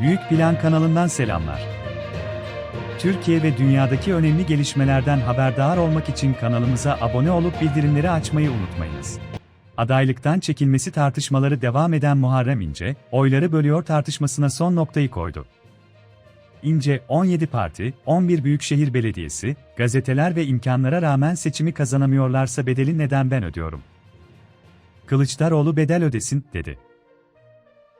Büyük Plan kanalından selamlar. Türkiye ve dünyadaki önemli gelişmelerden haberdar olmak için kanalımıza abone olup bildirimleri açmayı unutmayınız. Adaylıktan çekilmesi tartışmaları devam eden Muharrem İnce, oyları bölüyor tartışmasına son noktayı koydu. İnce, 17 parti, 11 büyükşehir belediyesi, gazeteler ve imkanlara rağmen seçimi kazanamıyorlarsa bedeli neden ben ödüyorum? Kılıçdaroğlu bedel ödesin, dedi.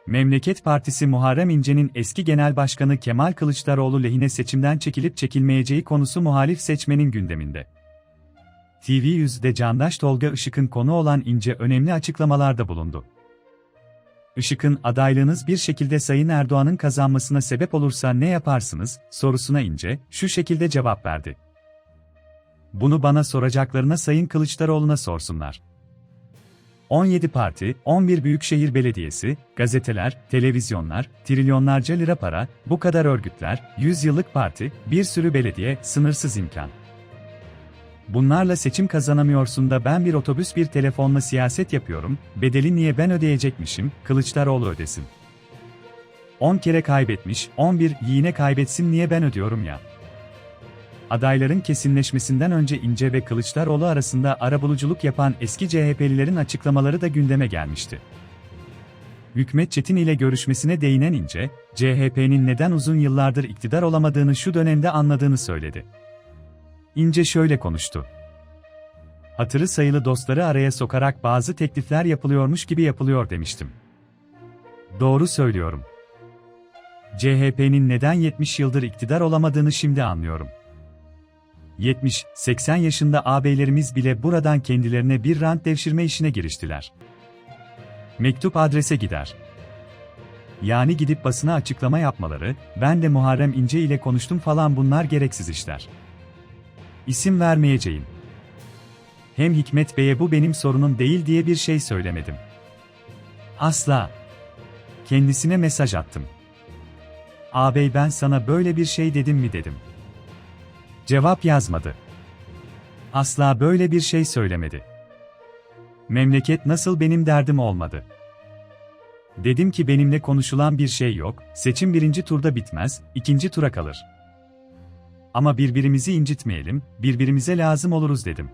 Memleket Partisi Muharrem İnce'nin eski genel başkanı Kemal Kılıçdaroğlu lehine seçimden çekilip çekilmeyeceği konusu muhalif seçmenin gündeminde. TV100'de Candaş Tolga Işık'ın konu olan İnce önemli açıklamalarda bulundu. Işık'ın adaylığınız bir şekilde Sayın Erdoğan'ın kazanmasına sebep olursa ne yaparsınız sorusuna İnce şu şekilde cevap verdi. Bunu bana soracaklarına Sayın Kılıçdaroğlu'na sorsunlar. 17 parti, 11 büyükşehir belediyesi, gazeteler, televizyonlar, trilyonlarca lira para, bu kadar örgütler, 100 yıllık parti, bir sürü belediye, sınırsız imkan. Bunlarla seçim kazanamıyorsun da ben bir otobüs bir telefonla siyaset yapıyorum, bedeli niye ben ödeyecekmişim, Kılıçdaroğlu ödesin. 10 kere kaybetmiş, 11 yine kaybetsin niye ben ödüyorum ya? Adayların kesinleşmesinden önce İnce ve Kılıçdaroğlu arasında arabuluculuk yapan eski CHP'lilerin açıklamaları da gündeme gelmişti. Hükmet Çetin ile görüşmesine değinen İnce, CHP'nin neden uzun yıllardır iktidar olamadığını şu dönemde anladığını söyledi. İnce şöyle konuştu. Hatırı sayılı dostları araya sokarak bazı teklifler yapılıyormuş gibi yapılıyor demiştim. Doğru söylüyorum. CHP'nin neden 70 yıldır iktidar olamadığını şimdi anlıyorum. 70-80 yaşında ağabeylerimiz bile buradan kendilerine bir rant devşirme işine giriştiler. Mektup adrese gider. Yani gidip basına açıklama yapmaları, ben de Muharrem İnce ile konuştum falan bunlar gereksiz işler. İsim vermeyeceğim. Hem Hikmet Bey'e bu benim sorunum değil diye bir şey söylemedim. Asla. Kendisine mesaj attım. Ağabey ben sana böyle bir şey dedim mi dedim. Cevap yazmadı. Asla böyle bir şey söylemedi. Memleket nasıl benim derdim olmadı. Dedim ki benimle konuşulan bir şey yok, seçim birinci turda bitmez, ikinci tura kalır. Ama birbirimizi incitmeyelim, birbirimize lazım oluruz dedim.